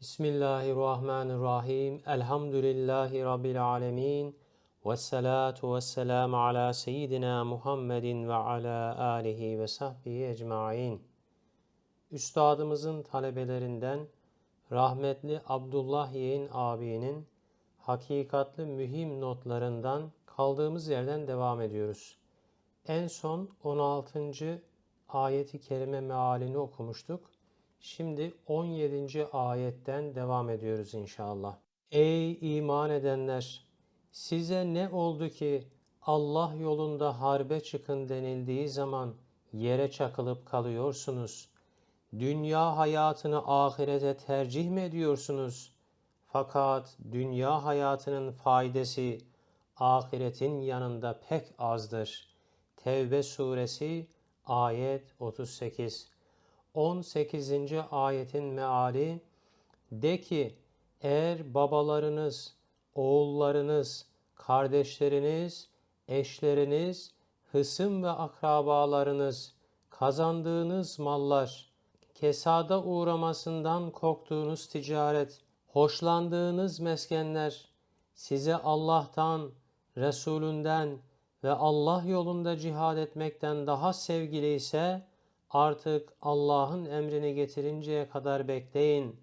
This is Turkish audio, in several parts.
Bismillahirrahmanirrahim. Elhamdülillahi Rabbil alemin. Ve salatu ve selamu ala seyyidina Muhammedin ve ala alihi ve sahbihi ecmain. Üstadımızın talebelerinden rahmetli Abdullah Yeğin abinin hakikatli mühim notlarından kaldığımız yerden devam ediyoruz. En son 16. ayeti kerime mealini okumuştuk. Şimdi 17. ayetten devam ediyoruz inşallah. Ey iman edenler! Size ne oldu ki Allah yolunda harbe çıkın denildiği zaman yere çakılıp kalıyorsunuz? Dünya hayatını ahirete tercih mi ediyorsunuz? Fakat dünya hayatının faydası ahiretin yanında pek azdır. Tevbe suresi ayet 38 18. ayetin meali de ki eğer babalarınız, oğullarınız, kardeşleriniz, eşleriniz, hısım ve akrabalarınız, kazandığınız mallar, kesada uğramasından korktuğunuz ticaret, hoşlandığınız meskenler, size Allah'tan, Resulünden ve Allah yolunda cihad etmekten daha sevgili ise, Artık Allah'ın emrini getirinceye kadar bekleyin.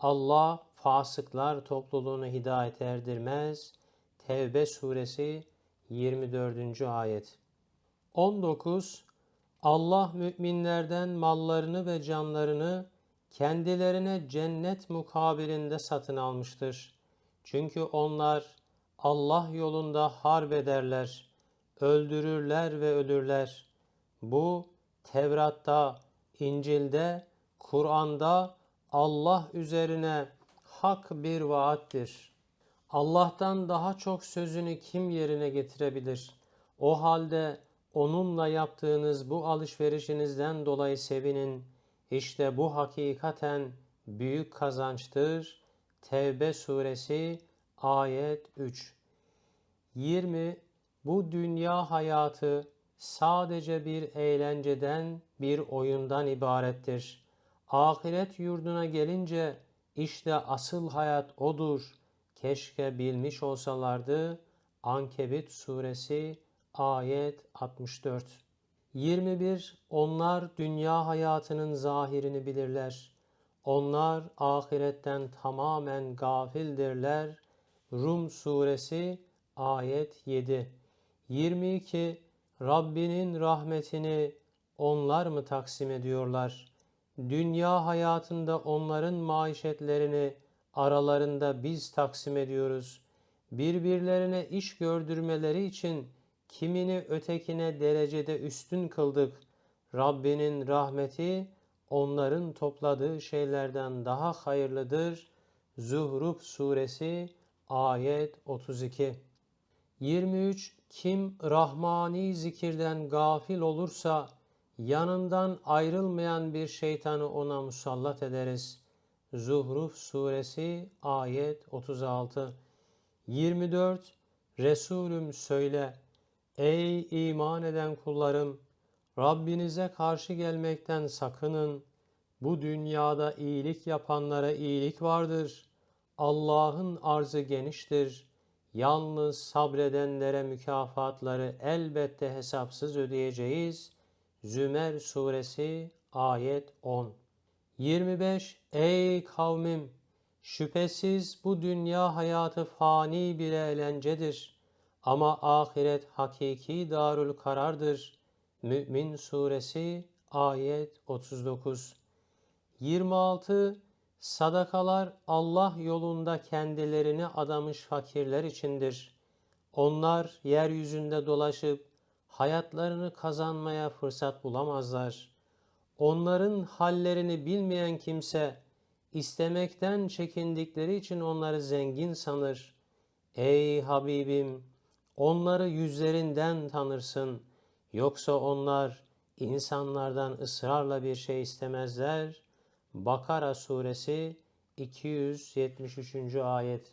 Allah fasıklar topluluğunu hidayete erdirmez. Tevbe suresi 24. ayet. 19. Allah müminlerden mallarını ve canlarını kendilerine cennet mukabilinde satın almıştır. Çünkü onlar Allah yolunda harp ederler, öldürürler ve ölürler. Bu Tevrat'ta, İncil'de, Kur'an'da Allah üzerine hak bir vaattir. Allah'tan daha çok sözünü kim yerine getirebilir? O halde onunla yaptığınız bu alışverişinizden dolayı sevinin. İşte bu hakikaten büyük kazançtır. Tevbe suresi ayet 3. 20 Bu dünya hayatı sadece bir eğlenceden, bir oyundan ibarettir. Ahiret yurduna gelince işte asıl hayat odur. Keşke bilmiş olsalardı. Ankebit suresi ayet 64. 21 Onlar dünya hayatının zahirini bilirler. Onlar ahiretten tamamen gafildirler. Rum suresi ayet 7. 22 Rabbinin rahmetini onlar mı taksim ediyorlar? Dünya hayatında onların maişetlerini aralarında biz taksim ediyoruz. Birbirlerine iş gördürmeleri için kimini ötekine derecede üstün kıldık. Rabbinin rahmeti onların topladığı şeylerden daha hayırlıdır. Zuhruf suresi ayet 32 23 kim Rahmani zikirden gafil olursa yanından ayrılmayan bir şeytanı ona musallat ederiz. Zuhruf suresi ayet 36 24 Resulüm söyle Ey iman eden kullarım Rabbinize karşı gelmekten sakının. Bu dünyada iyilik yapanlara iyilik vardır. Allah'ın arzı geniştir. Yalnız sabredenlere mükafatları elbette hesapsız ödeyeceğiz. Zümer suresi ayet 10. 25 Ey kavmim şüphesiz bu dünya hayatı fani bir eğlencedir ama ahiret hakiki darül karardır. Mü'min suresi ayet 39. 26 Sadakalar Allah yolunda kendilerini adamış fakirler içindir. Onlar yeryüzünde dolaşıp hayatlarını kazanmaya fırsat bulamazlar. Onların hallerini bilmeyen kimse istemekten çekindikleri için onları zengin sanır. Ey Habibim! Onları yüzlerinden tanırsın. Yoksa onlar insanlardan ısrarla bir şey istemezler.'' Bakara suresi 273. ayet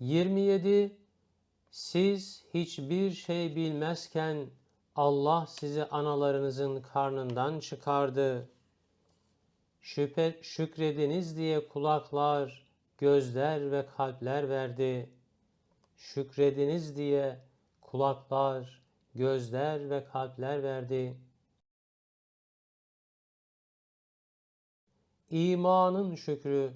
27 Siz hiçbir şey bilmezken Allah sizi analarınızın karnından çıkardı. Şüphe, şükrediniz diye kulaklar, gözler ve kalpler verdi. Şükrediniz diye kulaklar, gözler ve kalpler verdi. İmanın şükrü.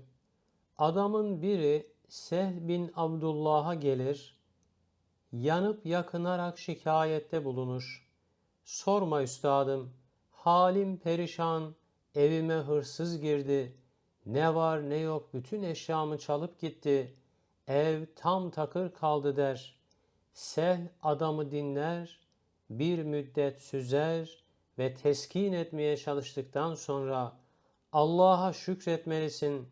Adamın biri Seh bin Abdullah'a gelir, yanıp yakınarak şikayette bulunur. Sorma üstadım, halim perişan, evime hırsız girdi. Ne var ne yok bütün eşyamı çalıp gitti. Ev tam takır kaldı der. Seh adamı dinler, bir müddet süzer ve teskin etmeye çalıştıktan sonra Allah'a şükretmelisin.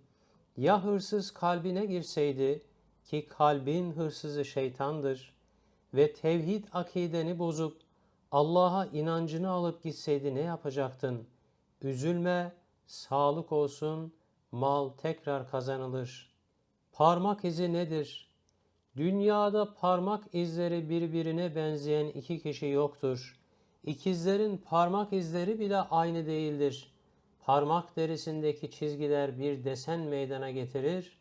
Ya hırsız kalbine girseydi ki kalbin hırsızı şeytandır ve tevhid akideni bozup Allah'a inancını alıp gitseydi ne yapacaktın? Üzülme, sağlık olsun, mal tekrar kazanılır. Parmak izi nedir? Dünyada parmak izleri birbirine benzeyen iki kişi yoktur. İkizlerin parmak izleri bile aynı değildir. Parmak derisindeki çizgiler bir desen meydana getirir.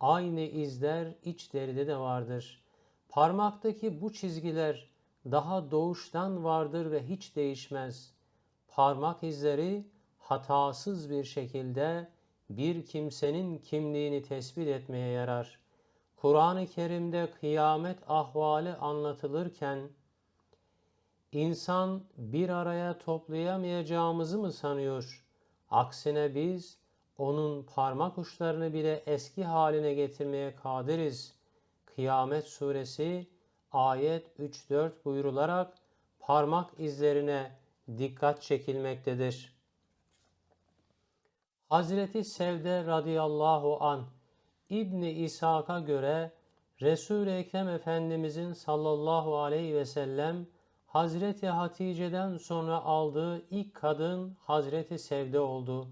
Aynı izler iç deride de vardır. Parmaktaki bu çizgiler daha doğuştan vardır ve hiç değişmez. Parmak izleri hatasız bir şekilde bir kimsenin kimliğini tespit etmeye yarar. Kur'an-ı Kerim'de kıyamet ahvali anlatılırken insan bir araya toplayamayacağımızı mı sanıyor? Aksine biz onun parmak uçlarını bile eski haline getirmeye kadiriz. Kıyamet suresi ayet 3-4 buyurularak parmak izlerine dikkat çekilmektedir. Hazreti Sevde radıyallahu an İbni İshak'a göre Resul-i Ekrem Efendimizin sallallahu aleyhi ve sellem Hazreti Hatice'den sonra aldığı ilk kadın Hazreti Sevde oldu.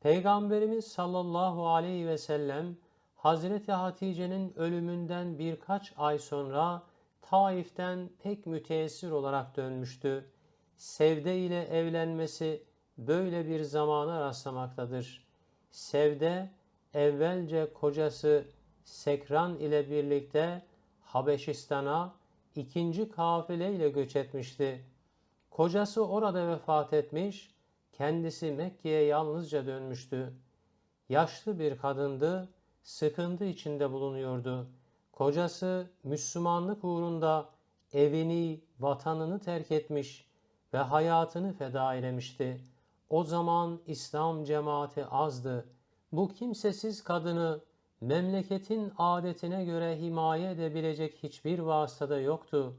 Peygamberimiz sallallahu aleyhi ve sellem Hazreti Hatice'nin ölümünden birkaç ay sonra Taif'ten pek müteessir olarak dönmüştü. Sevde ile evlenmesi böyle bir zamana rastlamaktadır. Sevde evvelce kocası Sekran ile birlikte Habeşistan'a ikinci kafileyle göç etmişti. Kocası orada vefat etmiş, kendisi Mekke'ye yalnızca dönmüştü. Yaşlı bir kadındı, sıkıntı içinde bulunuyordu. Kocası Müslümanlık uğrunda evini, vatanını terk etmiş ve hayatını feda eylemişti. O zaman İslam cemaati azdı. Bu kimsesiz kadını memleketin adetine göre himaye edebilecek hiçbir vasıtada yoktu.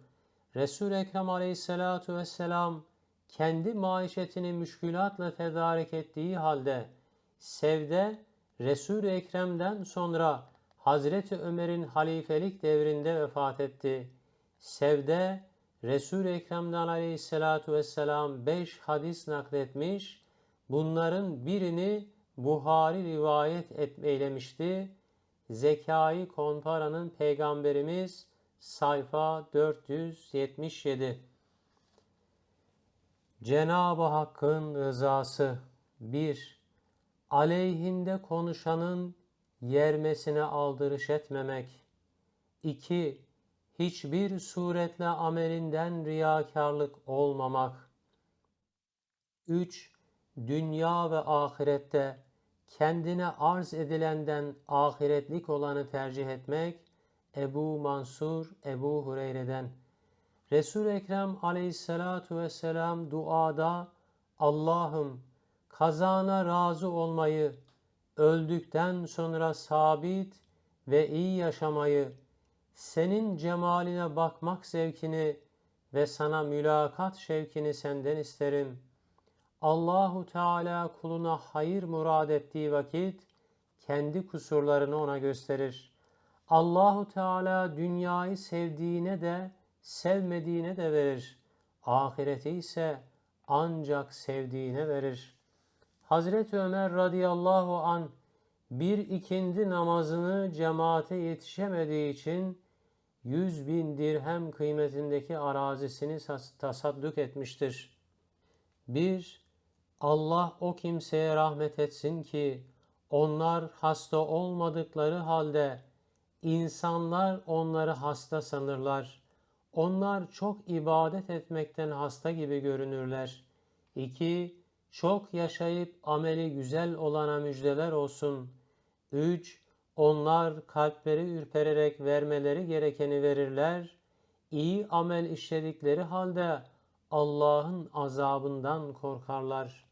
Resul-i Ekrem aleyhissalatu vesselam kendi maişetini müşkülatla tedarik ettiği halde Sevde Resul-i Ekrem'den sonra Hazreti Ömer'in halifelik devrinde vefat etti. Sevde Resul-i Ekrem'den aleyhissalatu vesselam beş hadis nakletmiş, bunların birini Buhari rivayet et, eylemişti. Zekai Konpara'nın Peygamberimiz sayfa 477 Cenab-ı Hakk'ın rızası 1. Aleyhinde konuşanın yermesine aldırış etmemek. 2. Hiçbir suretle amelinden riyakarlık olmamak. 3. Dünya ve ahirette kendine arz edilenden ahiretlik olanı tercih etmek Ebu Mansur Ebu Hureyre'den Resul Ekrem Aleyhissalatu vesselam duada Allah'ım kazana razı olmayı, öldükten sonra sabit ve iyi yaşamayı, senin cemaline bakmak zevkini ve sana mülakat şevkini senden isterim. Allahu Teala kuluna hayır murad ettiği vakit kendi kusurlarını ona gösterir. Allahu Teala dünyayı sevdiğine de sevmediğine de verir. Ahireti ise ancak sevdiğine verir. Hazreti Ömer radıyallahu an bir ikindi namazını cemaate yetişemediği için yüz bin dirhem kıymetindeki arazisini tasadduk etmiştir. Bir Allah o kimseye rahmet etsin ki onlar hasta olmadıkları halde insanlar onları hasta sanırlar. Onlar çok ibadet etmekten hasta gibi görünürler. 2. Çok yaşayıp ameli güzel olana müjdeler olsun. 3. Onlar kalpleri ürpererek vermeleri gerekeni verirler. İyi amel işledikleri halde Allah'ın azabından korkarlar.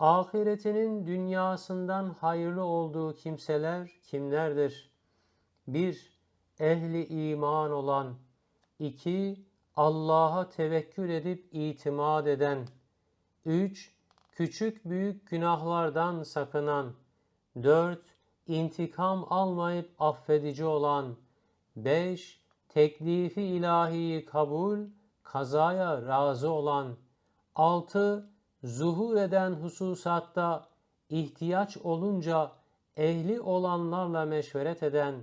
Ahiretinin dünyasından hayırlı olduğu kimseler kimlerdir? 1. Ehli iman olan 2. Allah'a tevekkül edip itimat eden 3. Küçük büyük günahlardan sakınan 4. İntikam almayıp affedici olan 5. Teklifi ilahiyi kabul, kazaya razı olan 6. Zuhur eden hususatta ihtiyaç olunca ehli olanlarla meşveret eden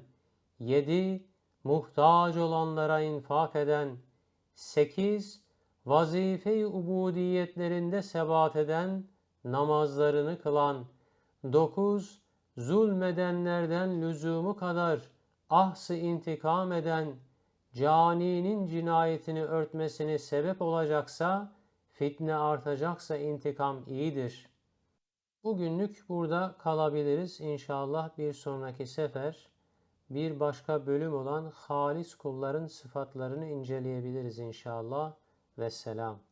7. Muhtaç olanlara infak eden 8. Vazife-i ubudiyetlerinde sebat eden, namazlarını kılan 9. Zulmedenlerden lüzumu kadar ahsı intikam eden, caninin cinayetini örtmesini sebep olacaksa, fitne artacaksa intikam iyidir. Bugünlük burada kalabiliriz. İnşallah bir sonraki sefer bir başka bölüm olan halis kulların sıfatlarını inceleyebiliriz inşallah. Vesselam.